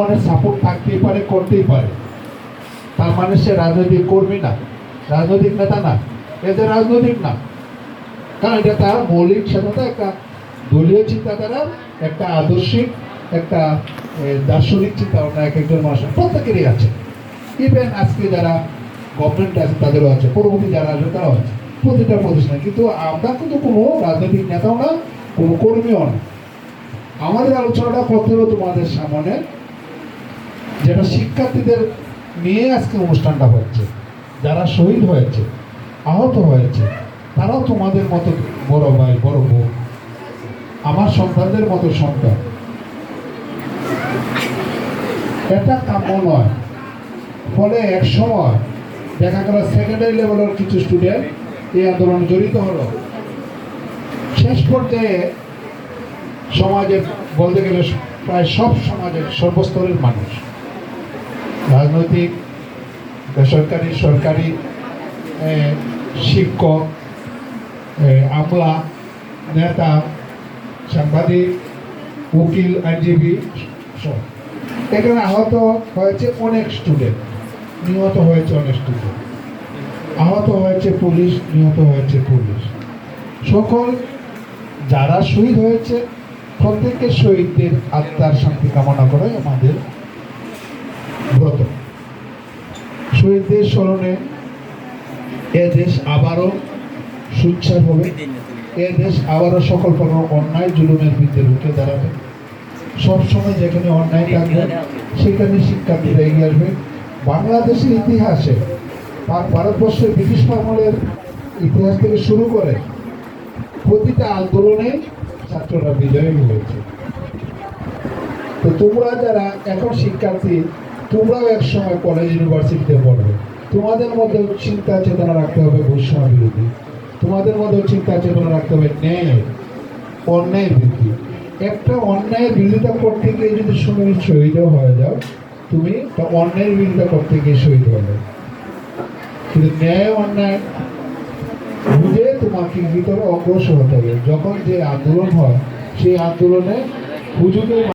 মানে সাপোর্ট থাকতেই পারে, করতেই পারে। তার মানে সে রাজনৈতিক কর্মী না, রাজনৈতিক নেতা না এতে রাজনৈতিক না। কারণ এটা তার মৌলিক স্বাধীনতা একটা দলীয় চিন্তাধারা একটা আদর্শিক, একটা দার্শনিক চিন্তা ভাবনা এক একজন মানুষের প্রত্যেকেরই আছে। ইভেন আজকে যারা গভর্নমেন্ট আছে, তাদেরও আছে, পরবর্তী যারা আসবে তারাও আছে, প্রতিটা প্রতিষ্ঠান। কিন্তু আমরা কিন্তু কোনো রাজনৈতিক নেতাও না, কোনো কর্মীও না। আমাদের আলোচনাটা হলো তোমাদের সামনে যেটা শিক্ষার্থীদের নিয়ে আজকে অনুষ্ঠানটা হচ্ছে যারা শহীদ হয়েছে, আহত হয়েছে, তারাও তোমাদের মতো বড় ভাই, বড় বোন আমার সন্তানদের মতো সন্তান। এটা কাম্য নয়। ফলে এক সময় দেখা গেল সেকেন্ডারি লেভেলের কিছু স্টুডেন্ট এই আন্দোলনে জড়িত হলো। শেষ পর্যায়ে সমাজের বলতে গেলে প্রায় সব সমাজের সর্বস্তরের মানুষ রাজনৈতিক, বেসরকারি, সরকারি শিক্ষক আমলা, নেতা, সাংবাদিক, উকিল, আইনজীবী, সব। এখানে আহত হয়েছে অনেক স্টুডেন্ট নিহত হয়েছে অনেক স্টুডেন্ট আহত হয়েছে পুলিশ, নিহত হয়েছে পুলিশ। সকল যারা শহীদ হয়েছে প্রত্যেকের শহীদদের আত্মার শান্তি কামনা করে আমাদের শহীদদের স্মরণে এ দেশ আবারও সুচ্ছার হবে। এ দেশ আবারও সকল প্রকার অন্যায় জুলুমের বিরুদ্ধে রুখে দাঁড়াবে। সবসময় যেখানে অন্যায় থাকবে, সেখানে শিক্ষার্থীরা এগিয়ে আসবে। বাংলাদেশের ইতিহাসে ভারতবর্ষের ব্রিটিশ আমলের ইতিহাস থেকে শুরু করে প্রতিটা আন্দোলনে ছাত্ররা বিজয়ী হয়েছে। তো তোমরা যারা এখন শিক্ষার্থী তোমরাও এক সময় কলেজ ইউনিভার্সিটিতে পড়বে। তোমাদের মধ্যে চিন্তা চেতনা রাখতে হবে বৈষম্য বিরোধী। তোমাদের মধ্যে চিন্তা চেতনা রাখতে হবে ন্যায়। অন্যায়ের বিরোধী। একটা অন্যায়ের বিরোধিতা করতে গিয়ে যদি তুমি শহীদও হয়ে যাও, তুমি তা অন্যায়ের বিরোধিতা করতে গিয়ে শহীদ হবে কিন্তু ন্যায়, অন্যায় বুঝে তোমাকে ভিতরে অগ্রসর হতে হবে। যখন যে আন্দোলন হয়, সেই আন্দোলনে হুজুগের